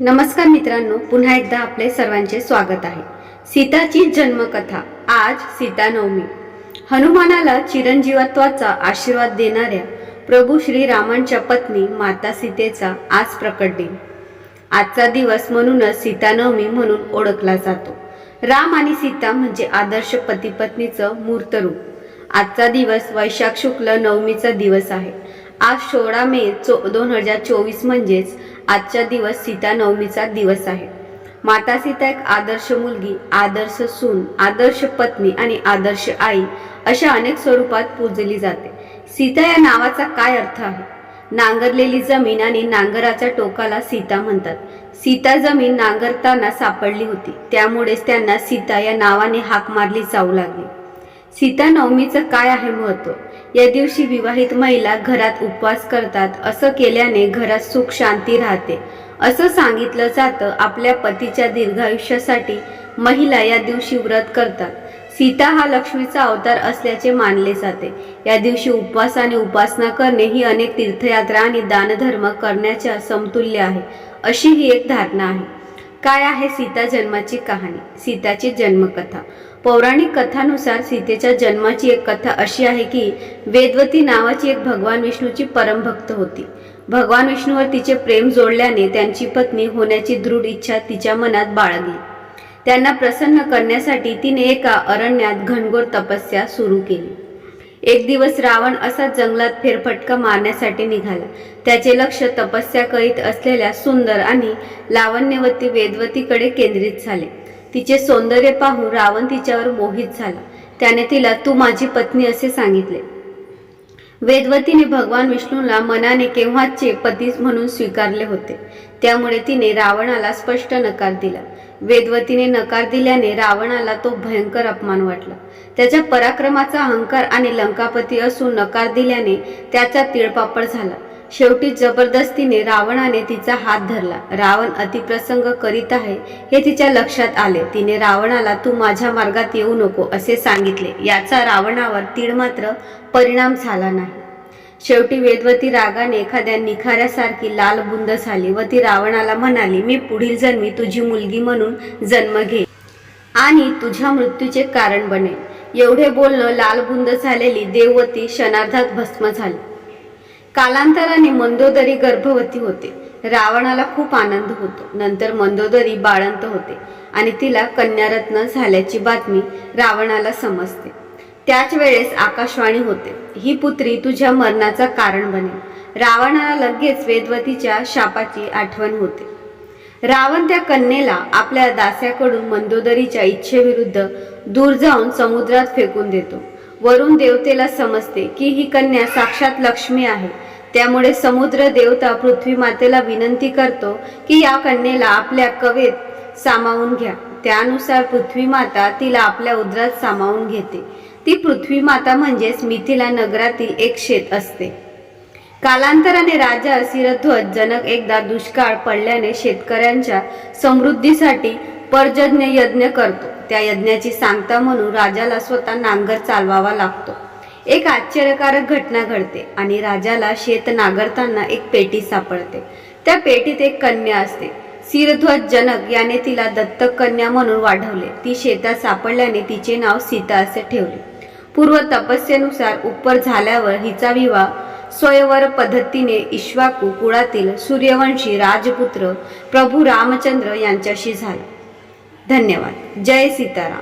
नमस्कार मित्रांनो पुन्हा एकदा आपले सर्वांचे स्वागत आहे. सीताची जन्मकथा आज सीता नवमी. हनुमानाला चिरंजीवत्वाचा आशीर्वाद देणाऱ्या प्रभू श्रीरामांच्या पत्नी माता सीतेचा आज प्रकट दिन. आजचा दिवस म्हणूनच सीता नवमी म्हणून ओळखला जातो. राम आणि सीता म्हणजे आदर्श पती पत्नीचं मूर्त रूप आजचा दिवस वैशाख शुक्ल नवमीचा दिवस आहे. आज सोळा मे चो दोन हजार चोवीस म्हणजेच आजचा दिवस सीता नवमीचा दिवस आहे. माता सीता एक आदर्श मुलगी आदर्श सून आदर्श पत्नी आणि आदर्श आई अशा अनेक स्वरूपात पूजली जाते. सीता या नावाचा काय अर्थ आहे? नांगरलेली जमीन आणि नांगराच्या टोकाला सीता म्हणतात. सीता जमीन नांगरताना सापडली होती. त्यामुळेच त्यांना सीता या नावाने हाक मारली जाऊ लागली. सीता नवमीचं काय आहे महत्त्व या दिवशी विवाहित महिला घरात उपवास करतात असं केल्याने घरात सुख शांती राहते. असं सांगितलं जातं आपल्या पतीच्या दीर्घायुष्यासाठी महिला या दिवशी व्रत करतात. सीता हा लक्ष्मीचा अवतार असल्याचे मानले जाते. या दिवशी उपवास आणि उपासना करणे ही अनेक तीर्थयात्रा आणि दानधर्म करण्याच्या समतुल्य आहे अशी ही एक धारणा आहे. काय आहे सीता जन्माची कहाणी? सीताची जन्मकथा. पौराणिक कथानुसार सीतेच्या जन्माची एक कथा अशी आहे की वेदवती नावाची एक भगवान विष्णूची परमभक्त होती. भगवान विष्णूवर तिचे प्रेम जोडल्याने त्यांची पत्नी होण्याची दृढ इच्छा तिच्या मनात बाळगली. त्यांना प्रसन्न करण्यासाठी तिने एका अरण्यात घनघोर तपस्या सुरू केली. एक दिवस रावण असा जंगलात फेरफटका मारण्यासाठी निघाला. त्याचे लक्ष तपस्या करीत असलेल्या सुंदर आणि लावण्यवती वेदवतीकडे केंद्रित झाले. तिचे सौंदर्य पाहून रावण तिच्यावर मोहित झाला. त्याने तिला तू माझी पत्नी असे सांगितले. वेदवतीने भगवान विष्णूला मनाने केव्हाचे पती म्हणून स्वीकारले होते. त्यामुळे तिने रावणाला स्पष्ट नकार दिला. वेदवतीने नकार दिल्याने रावणाला तो भयंकर अपमान वाटला. त्याच्या पराक्रमाचा अहंकार आणि लंकापती असून नकार दिल्याने त्याचा तिळपापड झाला. शेवटी जबरदस्तीने रावणाने तिचा हात धरला. रावण अतिप्रसंग करीत आहे हे तिच्या लक्षात आले. तिने रावणाला तू माझ्या मार्गात येऊ नको असे सांगितले. याचा रावणावर तीळ मात्र परिणाम झाला नाही. शेवटी वेदवती रागाने एखाद्या निखाऱ्यासारखी लाल बुंद झाली व ती रावणाला म्हणाली मी पुढील जन्मी तुझी मुलगी म्हणून जन्म घे आणि तुझ्या मृत्यूचे कारण बनेल एवढे बोलणं लालबुंद झालेली देववती क्षणार्धात भस्म झाली. कालांतराने मंदोदरी गर्भवती होते. रावणाला खूप आनंद होतो. नंतर मंदोदरी बाळंत होते आणि तिला कन्यारत्न झाल्याची बातमी रावणाला समजते. त्याच वेळेस आकाशवाणी होते. ही पुत्री तुझ्या मरणाचा कारण बनेल. रावणाला लगेच वेदवतीच्या शापाची आठवण होते. रावण त्या कन्येला आपल्या दास्याकडून मंदोदरीच्या इच्छेविरुद्ध दूर जाऊन समुद्रात फेकून देतो. वरून देवतेला समजते की ही कन्या साक्षात लक्ष्मी आहे. त्यामुळे समुद्र देवता पृथ्वी मातेला विनंती करतो की या कन्येला आपल्या कवेत सामावून घ्या. त्यानुसार पृथ्वी माता तिला आपल्या उदरात सामावून घेते. ती पृथ्वी माता म्हणजेच मिथिला नगरातील एक शेत असते. कालांतराने राजा सिरध्वज जनक एकदा दुष्काळ पडल्याने शेतकऱ्यांच्या समृद्धीसाठी पर्जन्य यज्ञ करतो. त्या यज्ञाची सांगता म्हणून राजाला स्वतः नांगर चालवावा लागतो. एक आश्चर्यकारक घटना घडते आणि राजाला शेत नांगरताना एक पेटी सापडते. त्या पेटीत एक कन्या असते. सिरध्वज जनक याने तिला दत्तक कन्या म्हणून वाढवले. ती शेतात सापडल्याने तिचे नाव सीता असे ठेवले. पूर्व तपस्येनुसार उपर झाल्यावर हिचा विवाह स्वयंवर पद्धतीने इश्वाकू कुळातील सूर्यवंशी राजपुत्र प्रभू रामचंद्र यांच्याशी झाला. धन्यवाद. जय सीताराम.